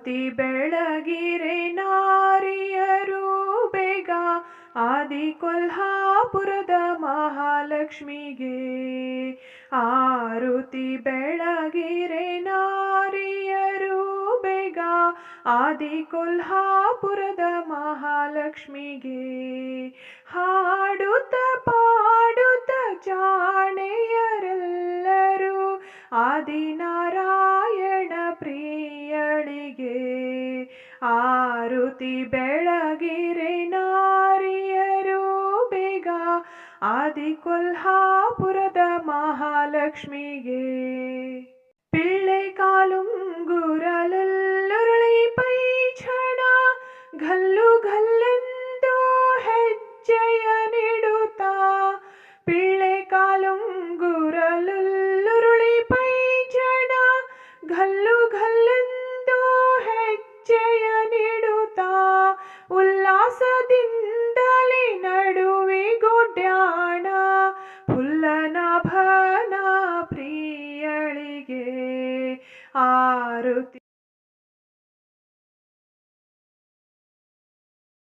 ಆರುತಿ ಬೆಳಗಿರೆ ನಾರಿಯರು ಬೇಗ ಆದಿ ಕೊಲ್ಹಾಪುರದ ಮಹಾಲಕ್ಷ್ಮಿಗೆ. ಆರುತಿ ಬೆಳಗಿರೆ ನಾರಿಯರು ಬೇಗ ಆದಿ ಕೊಲ್ಹಾಪುರದ ಮಹಾಲಕ್ಷ್ಮಿಗೆ. ಹಾಡುತ್ತ ಪಾಡುತ್ತ ಜಾಣೆಯರೆಲ್ಲರೂ ಆದಿನಾರಾಯಣ ಆರುತಿ ಬೆಳಗಿರೆ ನಾರಿಯರು ಬೇಗ. ಆದಿ ಕೊಲ್ಹಾಪುರದ ಮಹಾಲಕ್ಷ್ಮಿಗೆ ಪಿಳ್ಳೆ ಕಾಲುಂಗುರಲುರುಳಿ ಪೈಛಣ ಘಲ್ಲು ಗಲ್ಲೆಂದು ಆರುತಿ